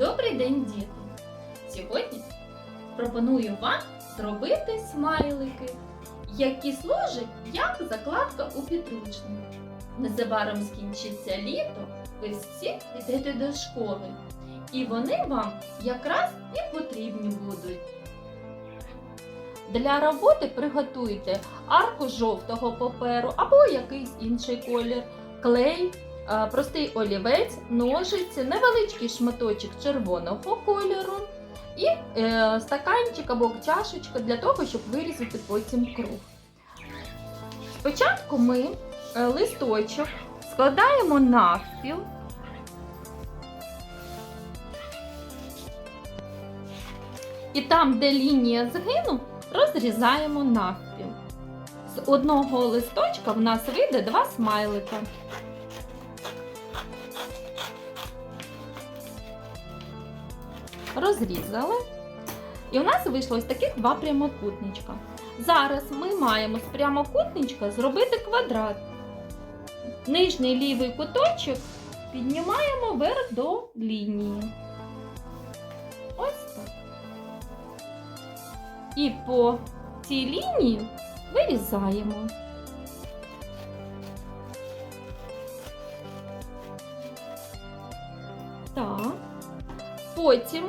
Добрий день, діти! Сьогодні пропоную вам зробити смайлики, які служать як закладка у підручник. Незабаром скінчиться літо, ви всі йдете до школи, і вони вам якраз і потрібні будуть. Для роботи приготуйте арку жовтого паперу або якийсь інший колір, клей, простий олівець, ножиці, невеличкий шматочок червоного кольору і е, стаканчик або чашечка для того, щоб вирізати потім круг. Спочатку ми е, листочок складаємо навпіл. І там, де лінія згину, розрізаємо навпіл. З одного листочка в нас вийде два смайлика. Розрізали. І у нас вийшло ось таких два прямокутничка. Зараз ми маємо з прямокутничка зробити квадрат. Нижній лівий куточок піднімаємо вверх до лінії. Ось так. І по цій лінії вирізаємо. Так. Потім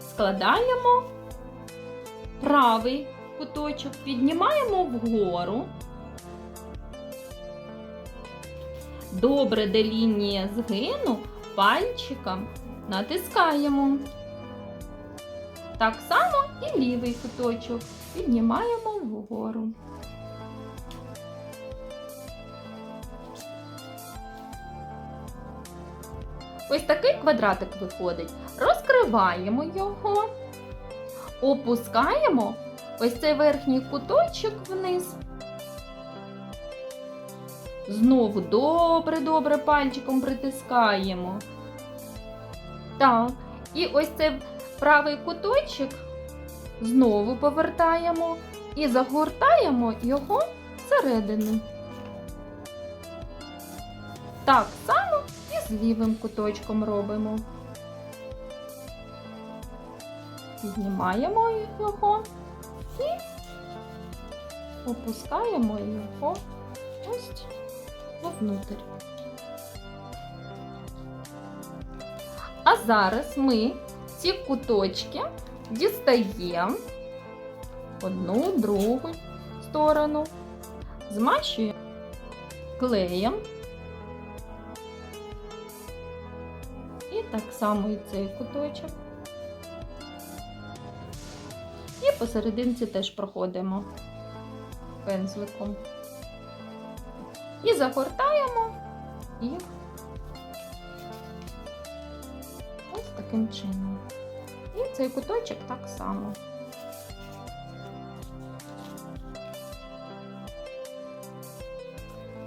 складаємо правий куточок, піднімаємо вгору. Добре, де лінія згину, пальчиком натискаємо. Так само і лівий куточок піднімаємо вгору. Ось такий квадратик виходить. Розкриваємо його, опускаємо ось цей верхній куточок вниз. Знову добре-добре пальчиком притискаємо. Так, і ось цей правий куточок знову повертаємо і загортаємо його всередину. Так з лівим куточком робимо. Піднімаємо його і опускаємо його ось вовнутрь. А зараз ми ці куточки дістаємо одну, другу сторону, змащуємо клеєм. Так само і цей куточок. І посерединці теж проходимо пензликом. І загортаємо їх ось таким чином. І цей куточок так само.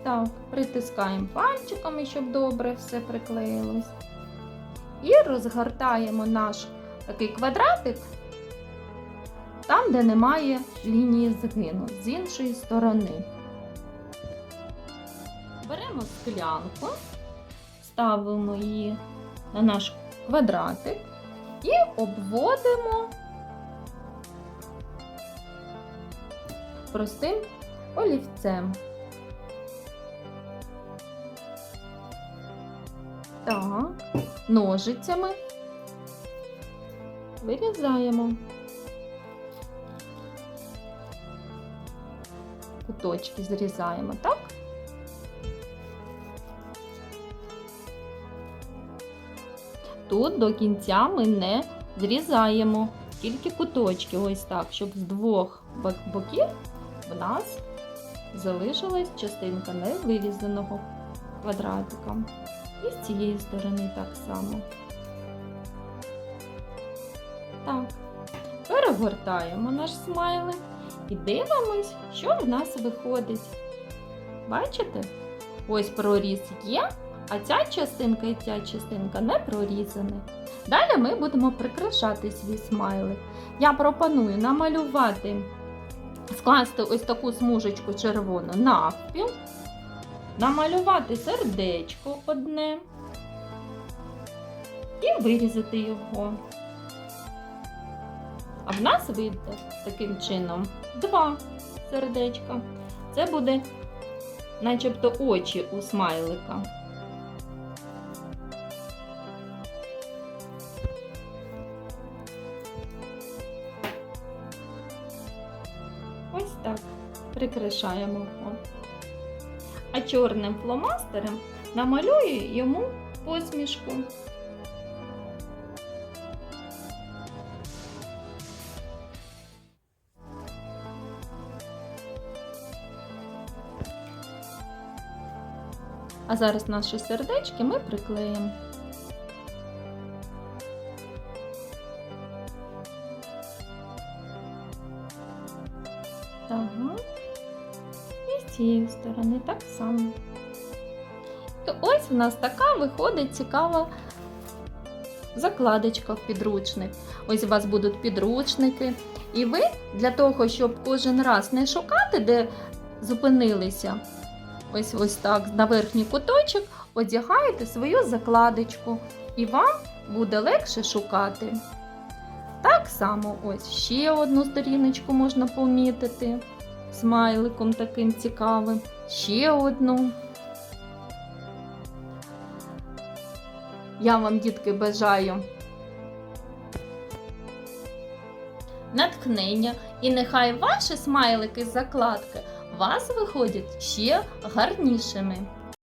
Так, притискаємо пальчиками, щоб добре все приклеїлось. І розгортаємо наш такий квадратик там, де немає лінії згину, з іншої сторони. Беремо склянку, ставимо її на наш квадратик і обводимо простим олівцем. Так, ножицями вирізаємо куточки зрізаємо, так? Тут до кінця ми не зрізаємо, тільки куточки, ось так, щоб з двох боків в нас залишилась частинка невирізаного квадратика. І з цієї сторони так само. Так, перегортаємо наш смайлик і дивимось, що в нас виходить. Бачите? Ось проріз є, а ця частинка і ця частинка не прорізані. Далі ми будемо прикрашати свій смайлик. Я пропоную намалювати, скласти ось таку смужечку червону навпіл, намалювати сердечко одне. і вирізати його. А в нас вийде таким чином два сердечка. Це буде начебто очі у смайлика. Ось так прикрашаємо його. А чорним фломастером намалюю йому посмішку. А зараз наші сердечки ми приклеїмо. Так. Цієї сторони так само. І ось в нас така виходить цікава закладочка в підручник. Ось у вас будуть підручники. І ви для того, щоб кожен раз не шукати, де зупинилися, ось ось так на верхній куточок одягаєте свою закладочку, і вам буде легше шукати. Так само ось ще одну сторіночку можна помітити смайликом таким цікавим, ще одну. Я вам, дітки, бажаю натхнення, і нехай ваші смайлики з закладки вас виходять ще гарнішими.